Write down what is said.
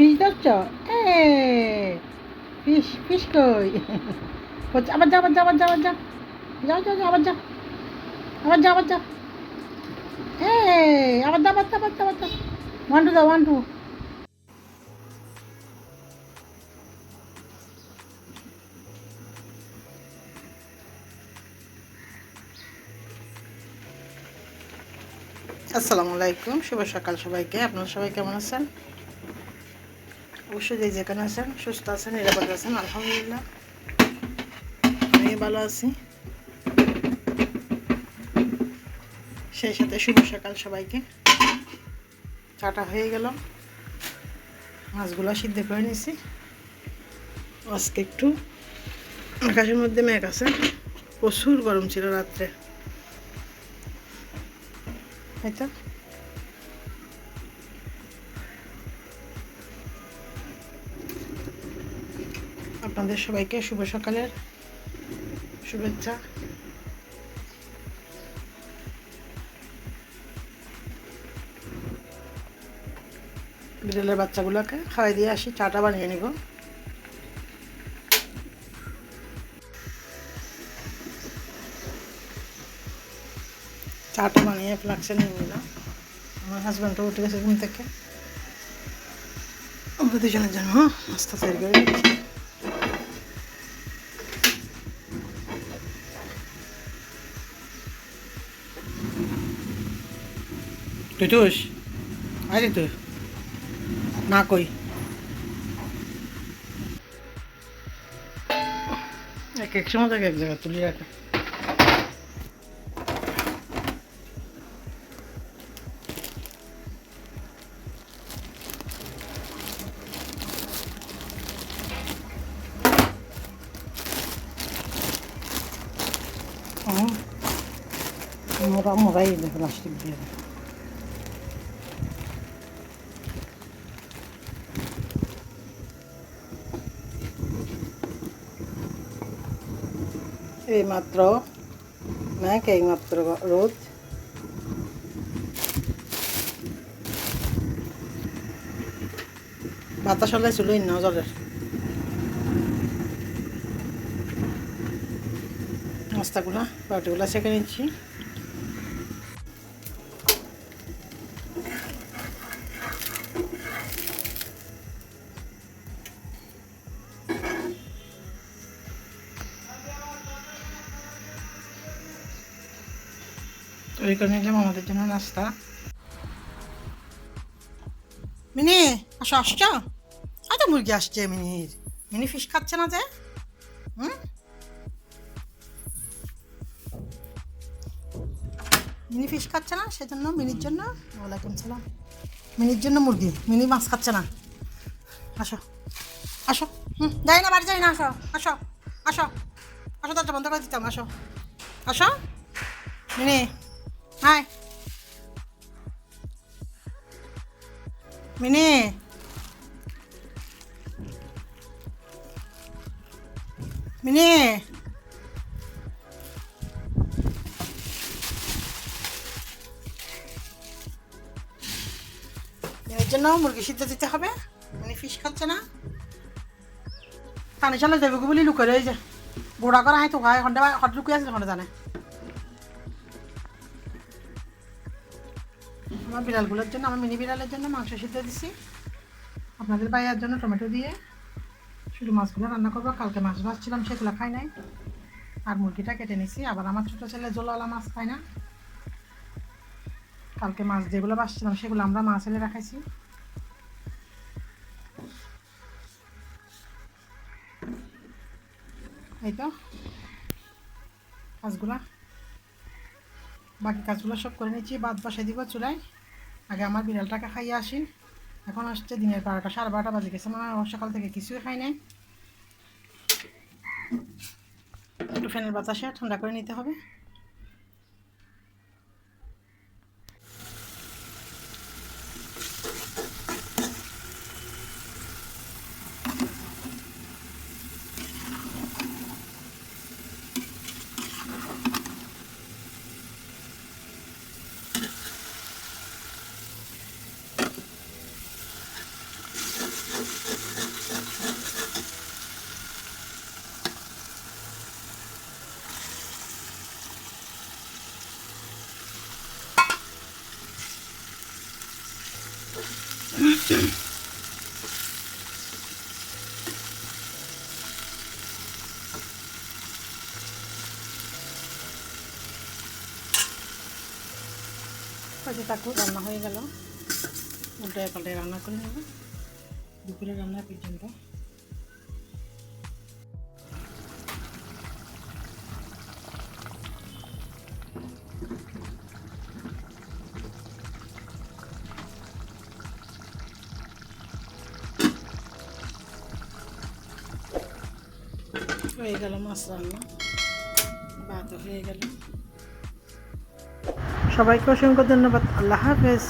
Fish ধরছ? Fish fish কই? হচ্ছে আবার যা আবার যা আবার যা আবার যা। যাও যাও আবার যা। আবার যা আবার যা। এ আবার যা আবার যা, আবার ওয়ান টু দা ওয়ান টু আসসালামু আলাইকুম, শুভ সকাল সবাইকে। আপনারা সবাই কেমন আছেন? অবশ্যই যে যেখানে আছেন, সুস্থ আছেন, নিরাপদ আছেন, আলহামদুলিল্লাহ। আমি ভালো আছি। সেই সাথে শুভ সকাল সবাইকে। চাটা হয়ে গেল। মাছগুলো সিদ্ধ করে নিছি। আজকে একটু আকাশের মধ্যে মেঘ আছে। প্রচুর গরম ছিল রাত্রে। তাই তো? আপনাদের সবাইকে শুভ সকালের শুভেচ্ছা। বিড়ালের বাচ্চাগুলোকে খাওয়াই দিয়ে আসি, চাটা বানিয়ে নিব। চাটা বানিয়ে ফ্লাক্সে নিয়ে নিলাম। আমার হাজব্যান্ডও উঠে গেছে ঘুম থেকে। আমরা দুজনের জন্য নাস্তা তৈরি করে নিচ্ছি তুই তুস। আরে তুই। না কই। এক এক সময় থেকে এক জায়গায় তুলি রাখে। মোরা মোরাই দেখো প্লাস্টিক দিয়ে। এই মাত্র ম্যাক এই মাত্র রোদ বাতাস হলে ছিল নজরের নাস্তাগুলা পাউটিগুলা সেঁকে নিচ্ছি। তৈরি করে নিলাম আমাদের জন্য নাস্তা। মিনি, আসো, আসছো? আচ্ছা মুরগি আসছে মিনির মিনি ফিশ খাচ্ছে না যে? হুম? মিনি ফিশ খাচ্ছে না, সেজন্য মিনির জন্য, ওয়ালাইকুম সালাম। মিনির জন্য মুরগি, মিনি মাছ খাচ্ছে না। আসো আসো। হুম, যাই না, বাড়ি যাই না, আসো আসো আসো। আসো, দরজা বন্ধ করে দিতাম, আসো। আসো। মিনি হাই মিনি মিনি এর জন্য মুরগি সিদ্ধ দিতে হবে। মানে ফিশ খাচ্ছে না। পানি চালে দেবে বলি লুকে রয়ে যায় বুড়া করা হয় তো হয় হন্ডা হট লুকিয়ে হন্ডা জানে। আমার বিড়ালগুলোর জন্য, আমার মিনি বিড়ালের জন্য মাংস সিদ্ধ দিছি। আপনাদের ভাইয়ার জন্য টমেটো দিয়ে। শুধু মাছগুলো রান্না করব, কালকে মাছ ভাজছিলাম, সেগুলো খাই নাই। আর মুরগিটা কেটে নিছি। আবার আমার ছোটো ছেলে জোলাওয়ালা মাছ খায় না। কালকে মাছ যেগুলো বাসছিলাম সেগুলো আমরা মাছ এনে রাখাইছি এই তো, কাজগুলা। বাকি কাজগুলো সব করে নিচ্ছি বাদ বসাই দিব চুলায়। আগে আমার বিড়ালটাকে খাইয়ে আসি। এখন আসছে দিনের বারোটা, সাড়ে বারোটা বাজে গেছে। মানে সকাল থেকে কিছুই খাই নাই। একটু ফ্যানের বাতাসে ঠান্ডা করে নিতে হবে। হয়তো তাকু রান্না হয়ে গেল উল্টায় পাল্টায় রান্না করে নেব দুপুরে রান্না পর্যন্ত হয়ে গেল মাছ রান্না। ভাতও হয়ে গেল। সবাইকে অসংখ্য ধন্যবাদ। আল্লাহ হাফেজ।